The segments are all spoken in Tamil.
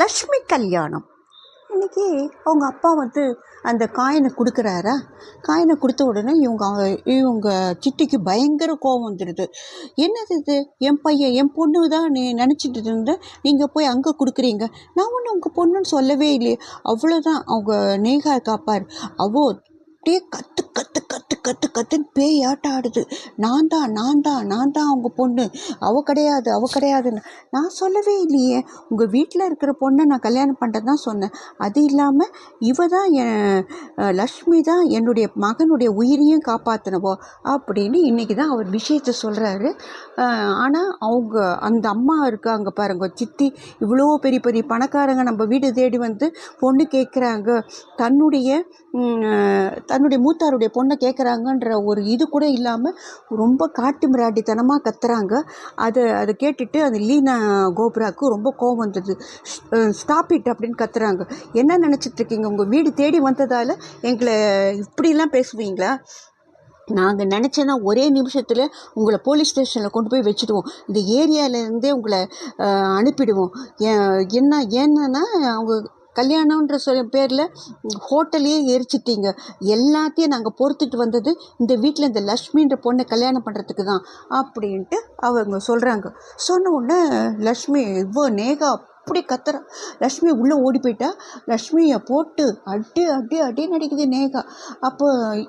லக்ஷ்மி கல்யாணம். இன்றைக்கி அவங்க அப்பா வந்து அந்த காயினை கொடுக்குறாரா? காயினை கொடுத்த உடனே இவங்க இவங்க சிட்டிக்கு பயங்கர கோபம் வந்துடுது. என்னது இது? என் பையன் என் பொண்ணு தான் நீ நினச்சிட்டு இருந்தேன் நீங்கள் போய் அங்கே கொடுக்குறீங்க. நான் ஒன்றும் உங்கள் பொண்ணுன்னு சொல்லவே இல்லையே. அவ்வளோதான் அவங்க நேகா காப்பார் அவோ அப்படியே கற்று கத்து கத்து கத்து கத்துன்னு பேயாட்டம் ஆடுது நான் தான் நான் தான் நான் தான் அவங்க பொண்ணு. அவ கிடையாது அவ கிடையாதுன்னு. நான் சொல்லவே இல்லையே. உங்கள் வீட்டில் இருக்கிற பொண்ணை நான் கல்யாணம் பண்ணுறது தான் சொன்னேன். அது இல்லாமல் இவ தான் என் லக்ஷ்மி தான் என்னுடைய மகனுடைய உயிரையும் காப்பாற்றினவோ அப்படின்னு இன்றைக்கி தான் அவர் விஷயத்தை சொல்கிறாரு ஆனால் அவங்க அந்த அம்மா இருக்காங்க பாருங்க சித்தி. இவ்வளோ பெரிய பெரிய பணக்காரங்க நம்ம வீடு தேடி வந்து பொண்ணு கேட்குறாங்க தன்னுடைய தன்னுடைய மூத்தாருடைய பொண்ணை கேட்குறாங்கன்ற ஒரு இது கூட இல்லாமல் ரொம்ப காட்டு மிராட்டித்தனமாக கத்துறாங்க. அதை அதை கேட்டுட்டு அந்த லீனா கோபுராவுக்கு ரொம்ப கோவம் வந்தது. ஸ்டாப் இட் அப்படின்னு கத்துறாங்க. என்ன நினச்சிட்ருக்கீங்க? உங்கள் வீடு தேடி வந்ததால் எங்களை இப்படிலாம் பேசுவீங்களா? நாங்கள் நினச்சேன்னா ஒரே நிமிஷத்தில் உங்களை போலீஸ் ஸ்டேஷனில் கொண்டு போய் வச்சுடுவோம். இந்த ஏரியாவிலேருந்தே உங்களை அனுப்பிடுவோம். ஏன் என்ன ஏன்னா அவங்க கல்யாணன்ற சொல் பேரில் ஹோட்டலையே எரிச்சிட்டீங்க. எல்லாத்தையும் நாங்கள் பொறுத்துட்டு வந்தது இந்த வீட்டில் இந்த லக்ஷ்மின்ற பொண்ணை கல்யாணம் பண்ணுறதுக்கு தான் அப்படின்ட்டு அவங்க சொல்கிறாங்க சொன்ன உடனே லக்ஷ்மி இவ்வளோ நேகா அப்படி கத்துறா லக்ஷ்மி உள்ளே ஓடி போயிட்டா. லக்ஷ்மியை போட்டு அடி அடி அடி நடிக்குது நேகா. அப்போ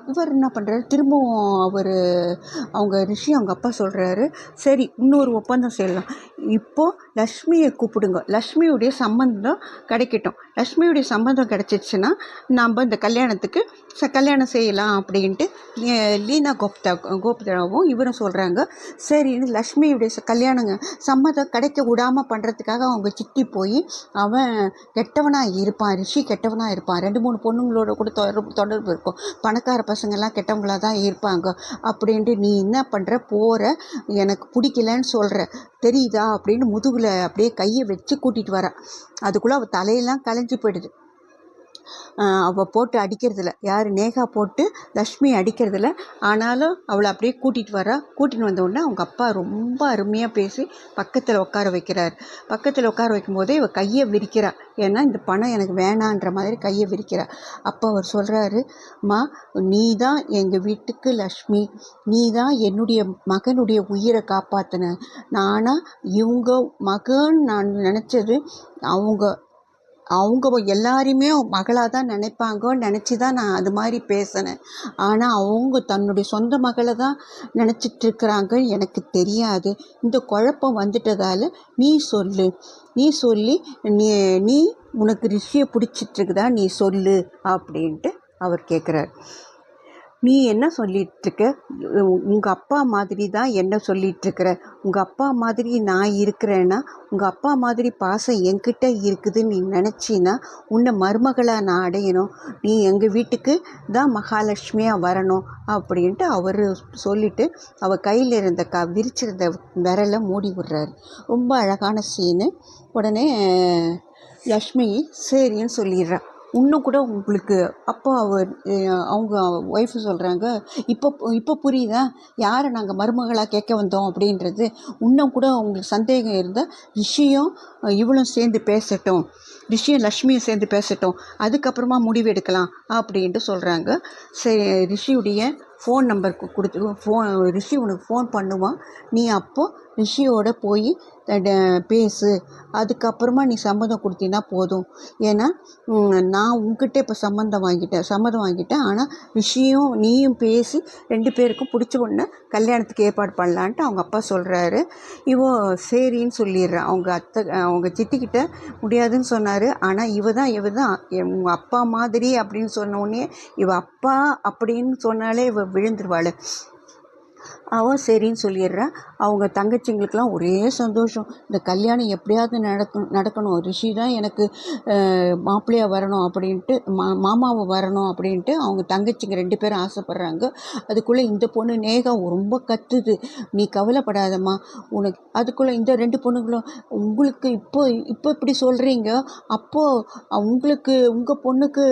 இவர் என்ன பண்ணுறாரு திரும்பவும் அவர் அவங்க ரிஷி அவங்க அப்பா சொல்கிறாரு சரி இன்னொரு ஒப்பந்தம் செய்யலாம். இப்போது லக்ஷ்மியை கூப்பிடுங்க. லக்ஷ்மியுடைய சம்பந்தம் கிடைக்கட்டும். லக்ஷ்மியுடைய சம்பந்தம் கிடச்சிச்சின்னா நம்ம இந்த கல்யாணத்துக்கு ச கல்யாணம் செய்யலாம் அப்படின்ட்டு லீனா கோப்தா கோப்தாவும் இவரும் சொல்கிறாங்க சரின்னு லக்ஷ்மியுடைய கல்யாணங்க சம்மதம் கிடைக்க விடாமல் பண்ணுறதுக்காக அவங்க சித்தி போய் அவன் கெட்டவனாக இருப்பான் ரிஷி கெட்டவனாக இருப்பான். ரெண்டு மூணு பொண்ணுங்களோட கூட தொடர்பு தொடர்பு இருக்கும். பணக்கார பசங்கள்லாம் கெட்டவங்களாக தான் இருப்பாங்க. அப்படின்ட்டு நீ என்ன பண்ணுற போகிற எனக்கு பிடிக்கலன்னு சொல்கிற தெரியுதா? அப்படின்னு முதுகில் அப்படியே கையை வச்சு கூட்டிகிட்டு வரான் அதுக்குள்ளே அவள் தலையெல்லாம் கலை கலைஞ்சு போயிடுது. அவள் போட்டு அடிக்கிறதில்ல. யார்? நேகா போட்டு லக்ஷ்மி அடிக்கிறதில்ல. ஆனாலும் அவளை அப்படியே கூட்டிகிட்டு வரா. கூட்டின்னு வந்த உடனே அவங்க அப்பா ரொம்ப அருமையாக பேசி பக்கத்தில் உட்கார வைக்கிறார். பக்கத்தில் உட்கார வைக்கும்போதே இவள் கையை விரிக்கிறா. ஏன்னா இந்த பணம் எனக்கு வேணான்ற மாதிரி கையை விரிக்கிறா. அப்போ அவர் சொல்கிறாரு மா நீ தான் எங்கள் வீட்டுக்கு லக்ஷ்மி. நீ தான் என்னுடைய மகனுடைய உயிரை காப்பாற்றின நானாக இவங்க மகன் நான் நினச்சது அவங்க அவங்க எல்லாரையுமே மகளாக தான் நினைப்பாங்கன்னு நினச்சி தான் நான் அது மாதிரி பேசினேன். ஆனால் அவங்க தன்னுடைய சொந்த மகளை தான் நினச்சிட்ருக்குறாங்க எனக்கு தெரியாது. இந்த குழப்பம் வந்துட்டதால் நீ சொல்லு. நீ சொல்லி நீ நீ உனக்கு ரிஷியை பிடிச்சிட்ருக்குதா நீ சொல்லு அப்படின்ட்டு அவர் கேட்குறார் நீ என்ன சொல்லிகிட்ருக்க உங்கள் அப்பா மாதிரி தான் என்ன சொல்லிகிட்ருக்கிற உங்கள் அப்பா மாதிரி நான் இருக்கிறேன்னா உங்கள் அப்பா மாதிரி பாசம் என்கிட்ட இருக்குதுன்னு நீ நினச்சின்னா உன்னை மருமகளாக நான் அடையணும். நீ எங்கள் வீட்டுக்கு தான் மகாலட்சுமியாக வரணும் அப்படின்ட்டு அவர் சொல்லிட்டு அவள் கையில் இருந்த க விரிச்சிருந்த விரலை மூடி விடுறாரு. ரொம்ப அழகான சீனு உடனே லக்ஷ்மி சரின்னு சொல்லிடுறா. இன்னும் கூட உங்களுக்கு அப்போ அவர் அவங்க ஒய்ஃபு சொல்கிறாங்க இப்போ இப்போ புரியுதா? யாரை நாங்கள் மருமகளாக கேட்க வந்தோம்? அப்படின்றது. இன்னும் கூட உங்களுக்கு சந்தேகம் இருந்தால் ரிஷியும் இவளும் சேர்ந்து பேசட்டும். ரிஷியும் லக்ஷ்மியும் சேர்ந்து பேசட்டும். அதுக்கப்புறமா முடிவு எடுக்கலாம் அப்படின்ட்டு சொல்கிறாங்க சரி ரிஷியுடைய ஃபோன் நம்பர் கொடுத்து ஃபோன் ரிஷி உனக்கு ஃபோன் பண்ணுவான் நீ அப்போ ரிஷியோட போய் ட- பேசு. அதுக்கப்புறமா நீ சம்மதம் கொடுத்தினா போதும். ஏன்னா நான் உங்ககிட்ட இப்போ சம்மந்தம் வாங்கிட்டேன் சம்மதம் வாங்கிட்டேன். ஆனால் ரிஷியும் நீயும் பேசி ரெண்டு பேருக்கும் பிடிச்ச ஒன்று கல்யாணத்துக்கு ஏற்பாடு பண்ணலான்ட்டு அவங்க அப்பா சொல்கிறாரு இவோ சரின்னு சொல்லிடுறான். அவங்க அத்தை அவங்க சித்திக்கிட்ட முடியாதுன்னு சொன்னார். ஆனால் இவ தான் இவ தான் உங்கள் அப்பா மாதிரி அப்படின்னு சொன்னோடனே இவ அப்பா அப்படின்னு சொன்னாலே இவ விழுந்துருவாள். அவன் சரின்னு சொல்லிடுறா. அவங்க தங்கச்சிங்களுக்கெல்லாம் ஒரே சந்தோஷம். இந்த கல்யாணம் எப்படியாவது நடக்கும் நடக்கணும். ரிஷி தான் எனக்கு மாப்பிள்ளையாக வரணும் அப்படின்ட்டு மா மாமாவை வரணும் அப்படின்ட்டு அவங்க தங்கச்சிங்க ரெண்டு பேரும் ஆசைப்பட்றாங்க. அதுக்குள்ளே இந்த பொண்ணு நேகா ரொம்ப கத்துது. நீ கவலைப்படாதம்மா. உனக்கு அதுக்குள்ளே இந்த ரெண்டு பொண்ணுங்களும் உங்களுக்கு இப்போ இப்போ இப்படி சொல்கிறீங்க அப்போது உங்களுக்கு உங்கள் பொண்ணுக்கு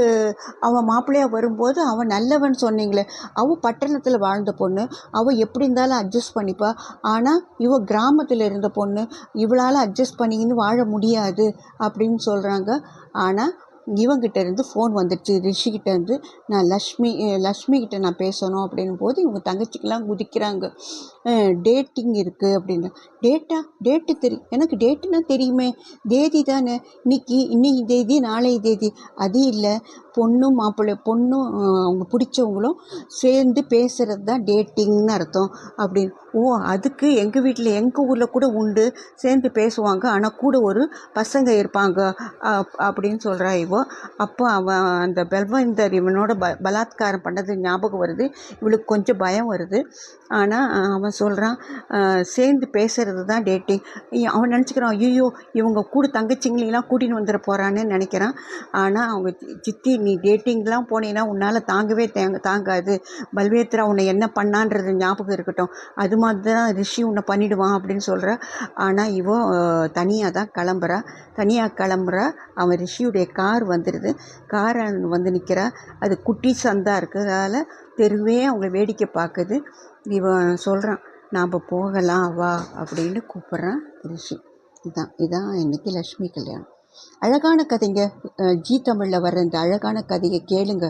அவன் மாப்பிள்ளையாக வரும்போது அவன் நல்லவன் சொன்னீங்களே. அவள் பட்டணத்தில் வாழ்ந்த பொண்ணு. அவள் எப்படி இருந்தாலும் அட்ஜஸ்ட் பண்ணிப்பா. ஆனால் இவ கிராமத்தில் இருந்த பொண்ணு இவளால் அட்ஜஸ்ட் பண்ணிக்கின்னு வாழ முடியாது அப்படின்னு சொல்கிறாங்க ஆனால் இவங்கிட்ட இருந்து ஃபோன் வந்துடுச்சு ரிஷிக்கிட்ட இருந்து நான் லக்ஷ்மி லக்ஷ்மி கிட்ட நான் பேசணும் அப்படின்னும் போது இவங்க தங்கச்சிக்கெலாம் குதிக்கிறாங்க. டேட்டிங் இருக்குது அப்படின்னு. டேட்டா டேட்டு தெரியும் எனக்கு டேட்டுன்னா தெரியுமே. தேதி தானே. இன்னைக்கு இன்னைக்கு தேதி நாளை தேதி. அது இல்லை. பொண்ணும் மாப்பிள்ளை பொண்ணும் அவங்க பிடிச்சவங்களும் சேர்ந்து பேசுகிறது தான் டேட்டிங்னு அர்த்தம் அப்படின்னு. ஓ அதுக்கு எங்கள் வீட்டில் எங்கள் ஊரில் கூட உண்டு. சேர்ந்து பேசுவாங்க. ஆனால் கூட ஒரு பசங்க இருப்பாங்க அப்- அப்படின்னு சொல்கிறா இவோ. அப்போ அவன் அந்த பெல்வந்தர் இவனோட ப பலாத்காரம் பண்ணது ஞாபகம் வருது. இவளுக்கு கொஞ்சம் பயம் வருது. ஆனால் அவன் சொல்கிறான் சேர்ந்து பேசுகிறது தான் டேட்டிங் அவன் நினச்சிக்கிறான் ஐயோ இவங்க கூட தங்கச்சிங்களெலாம் கூட்டின்னு வந்துட போகிறான்னு நினைக்கிறான். ஆனால் அவங்க சித்தி நீ டேட்டிங்லாம் போனீங்கன்னா உன்னால் தாங்கவே தேங்க தாங்காது. பல்வேத்ரா உன்னை என்ன பண்ணான்றது ஞாபகம் இருக்கட்டும். அது மாதிரி தான் ரிஷி உன்னை பண்ணிடுவான் அப்படின்னு சொல்கிறா ஆனால் இவன் தனியாக தான் கிளம்புறா. தனியாக கிளம்புறா. அவன் ரிஷியுடைய கார் வந்துடுது கார் வந்து நிற்கிறா அது குட்டி சந்தா இருக்கிறதால தெருவே அவங்கள வேடிக்கை பார்க்குது. இவன் சொல்கிறான் நாம் போகலாம் வா அப்படின்னு கூப்பிட்றான் ரிஷி. இதான் இதான் இன்றைக்கி லக்ஷ்மி கல்யாணம். அழகான கதைங்க. ஜி ஜீ தமிழில் வர்ற இந்த அழகான கதையை கேளுங்க.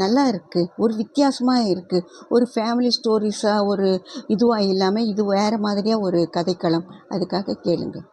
நல்லா இருக்குது ஒரு வித்தியாசமாக இருக்குது ஒரு ஃபேமிலி ஸ்டோரிஸாக ஒரு இதுவாக இல்லாமல் இது வேறு மாதிரியாக ஒரு கதைக்களம். அதுக்காக கேளுங்கள்